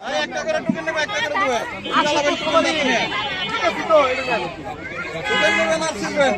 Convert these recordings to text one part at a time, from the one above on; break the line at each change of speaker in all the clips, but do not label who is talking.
একটা করে টোকেন নেবে একটা করে দেবে। চালাবেন টোকেন নিয়ে ঠিক আছে তো টোকেন নেবেন আর ছিলবেন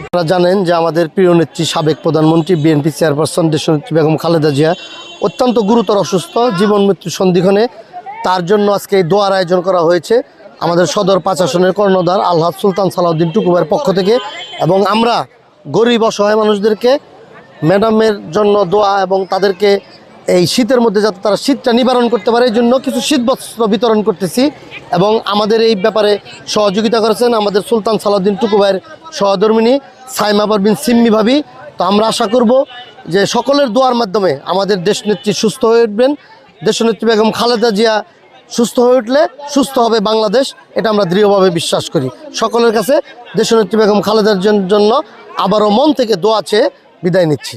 আপনারা জানেন যে আমাদের প্রিয় নেত্রী সাবেক প্রধানমন্ত্রী বিএনপি চেয়ারপারসন দেশনেত্রী বেগম খালেদা জিয়া অত্যন্ত গুরুতর অসুস্থ জীবন মৃত্যু সন্ধিক্ষণে। তার জন্য আজকে এই দোয়ার আয়োজন করা হয়েছে আমাদের সদর পাঁচ আসনের কর্ণধার আলহাজ সুলতান সালাউদ্দিন টুকুবের পক্ষ থেকে। এবং আমরা গরিব অসহায় মানুষদেরকে ম্যাডামের জন্য দোয়া এবং তাদেরকে এই শীতের মধ্যে যাতে তারা শীতটা নিবারণ করতে পারে, এই জন্য কিছু শীতবস্ত্র বিতরণ করতেছি এবং আমাদের এই ব্যাপারে সহযোগিতা করেছেন আমাদের সুলতান সালাউদ্দিন টুকুবাইয়ের সহধর্মিনী সাইমা পারবিন সিম্মি ভাবি। তো আমরা আশা করব যে সকলের দোয়ার মাধ্যমে আমাদের দেশ দেশনেত্রী সুস্থ হয়ে উঠবেন। দেশনেত্রী বেগম খালেদা জিয়া সুস্থ হয়ে উঠলে সুস্থ হবে বাংলাদেশ, এটা আমরা দৃঢ়ভাবে বিশ্বাস করি। সকলের কাছে দেশনেত্রী বেগম খালেদার জন্য আবারও মন থেকে দোয়া চেয়ে বিদায় নিচ্ছি।